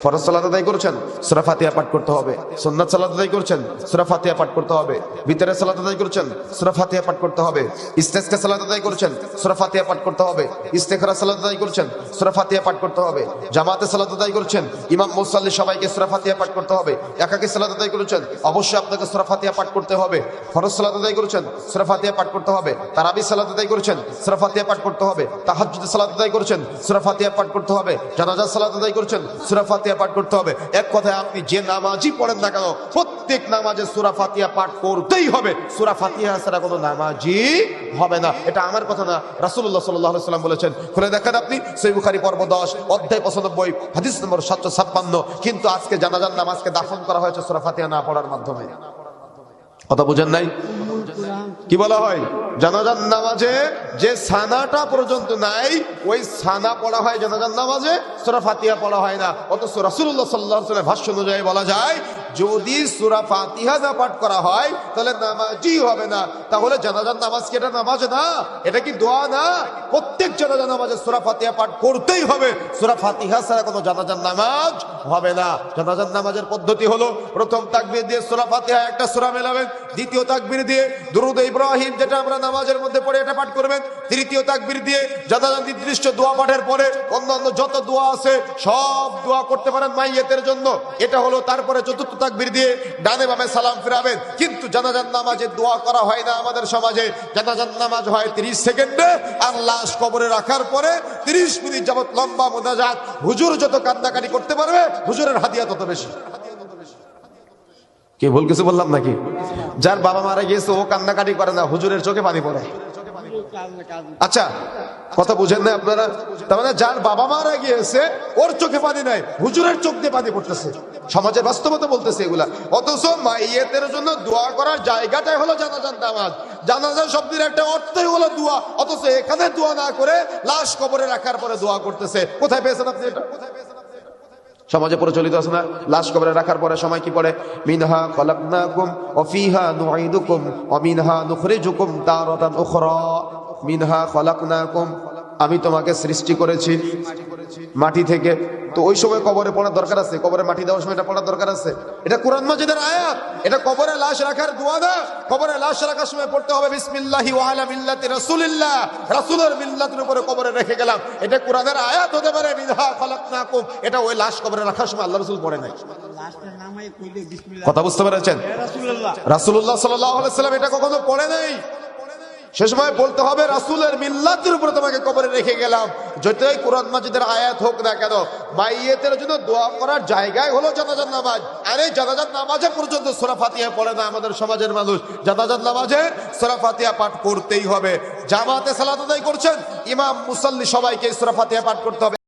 ফরজ সালাত করছেন সূরা পাঠ করতে হবে করছেন সূরা পাঠ করতে হবে ভিতরে করছেন সূরা পাঠ করতে হবে করছেন সূরা পাঠ করতে হবে ইস্তেখরা করছেন সূরা পাঠ করতে হবে জামাতে করছেন ইমাম মুসাল্লি সবাইকে সূরা পাঠ করতে হবে করছেন অবশ্যই আপনাকে সূরা পাঠ করতে হবে ফরজ সালাত আদায় করছেন সূরা পাঠ করতে হবে তারাবি সালাত করছেন সূরা পাঠ করতে হবে তাহাজ্জুদ সালাত করছেন সূরা পাঠ করতে হবে জানাজা সালাত আদায় করছেন সূরা পাঠ করতে হবে। এক কথায় আপনি যে নামাজই পড়েন না কেন, প্রত্যেক নামাজে সূরা ফাতিহা পাঠ করতেই হবে। সূরা ফাতিহা ছাড়া কোনো নামাজই হবে না। এটা আমার কথা না, রাসূলুল্লাহ সাল্লাল্লাহু আলাইহি সাল্লাম বলেছেন। খুলে দেখেন আপনি, সহিহ বুখারী পর্ব 10 অধ্যায় 95 হাদিস নম্বর 756 কিন্তু আজকে জানাজার নামাজকে দাফন করা হয়েছে সূরা ফাতিহা না পড়ার মাধ্যমে। কথা বুঝেন নাই? কি বলা হয়? জানাজান নামাজে যে সানাটা পর্যন্ত নাই, ওই সানা পড়া হয় জানাজান নামাজে, সুরা ফাতিহা পড়া হয় না। সাল্লাল্লাহু আলাইহি ওয়াসাল্লাম ভাষ্য অনুযায়ী বলা যায়, যদি সুরা ফাতিহা না পাঠ করা হয়, তাহলে নামাজই হবে না। তাহলে জানাজান নামাজ কি এটা নামাজ না? এটা কি দোয়া না? প্রত্যেক জানাজান নামাজে সুরা ফাতিহা পাঠ করতেই হবে। সুরা ফাতিহা ছাড়া কোনো জানাজান নামাজ হবে না। জানাজান নামাজের পদ্ধতি হলো, প্রথম তাকবীর দিয়ে সুরা ফাতিহা একটা সুরা মেলাবেন দ্বিতীয় তাকবীর দিয়ে দুরুদ ইব্রাহিম, যেটা আমরা নামাজের মধ্যে পড়ে এটা পাঠ করবেন। তৃতীয় তাকবীর দিয়ে জানাজান নির্দিষ্ট দোয়া পাঠের পরে অন্যান্য যত দোয়া আছে, সব দোয়া করতে পারেন মাইয়েতের জন্য। এটা হলো তারপরে চতুর্থ তাকবীর দিয়ে ডানে বামে সালাম ফিরাবেন। কিন্তু জানাজান নামাজে দোয়া করা হয় না আমাদের সমাজে। জানাজান নামাজ হয় 30 সেকেন্ডে আর লাশ কবরে রাখার পরে 30 মিনিট যাবত লম্বা মোনাজাত। হুজুর যত কান্দাকাটি করতে পারবে, হুজুরের হাদিয়া তত বেশি। কে ভুল কিছু বললাম নাকি? যার বাবা মারা গিয়েছে, ও কান্নাকাটি করে না, হুজুরের চোখে পানি পড়ে। আচ্ছা কথা বুঝেন না আপনারা? তার মানে যার বাবা মারা গিয়েছে, ওর চোখে পানি নাই, হুজুরের চোখ দিয়ে পানি পড়তেছে। সমাজের বাস্তবতা বলতেছে এগুলা। অথচ মাইয়েতের জন্য দোয়া করার জায়গাটাই হলো জানাজান নামাজ। জানাজা শব্দের একটা অর্থই হলো দোয়া। অথচ এখানে দোয়া না করে লাশ কবরে রাখার পরে দোয়া করতেছে। কোথায় পেয়েছেন আপনি এটা? সমাজে প্রচলিত আছে না? লাশ কবরে রাখার পরে সময় কি পড়ে? মিনহা খলাকনাকুম অফিহা ফিহা অমিনহা ওয়া মিনহা নুখরিজুকুম তারাতান উখরা। মিনহা খলাকনাকুম, আমি তোমাকে সৃষ্টি করেছি। মাটি থেকে তো ওই সময় কবরে পড়ার দরকার আছে কবরে মাটি দেওয়ার সময় এটা পড়ার দরকার আছে। এটা কোরআন মাজিদের আয়াত এটা কবরে লাশ রাখার দোয়া না। কবরে লাশ রাখার সময় পড়তে হবে বিসমিল্লাহি ওয়া আলা মিল্লাতি রাসূলিল্লাহ। রাসূলের মিল্লাতের উপরে কবরে রেখে গেলাম। এটা কোরআনের আয়াত হতে পারে খলাকনাকুম। এটা ওই লাশ কবরে রাখার সময় আল্লাহ রাসূল পড়ে নাই। কথা বুঝতে পেরেছেন? রাসূলুল্লাহ। রাসূলুল্লাহ সাল্লাল্লাহু আলাইহি সাল্লাম এটা কখনো পড়ে নাই? সে সময় বলতে হবে, রাসুলের মিল্লাতের উপরে তোমাকে কবরে রেখে গেলাম। যতই কোরআন মাজিদের আয়াত হোক না কেন, মাইয়েতের জন্য দোয়া করার জায়গায় হলো জানাজাত নামাজ। আরে জানাজাত নামাজে পর্যন্ত সোরা ফাতিয়া পড়ে না আমাদের সমাজের মানুষ। জানাজাত নামাজে সোরা ফাতিয়া পাঠ করতেই হবে। জামাতে সালাত করছেন, ইমাম মুসল্লি সবাইকে সোরা ফাতিয়া পাঠ করতে হবে।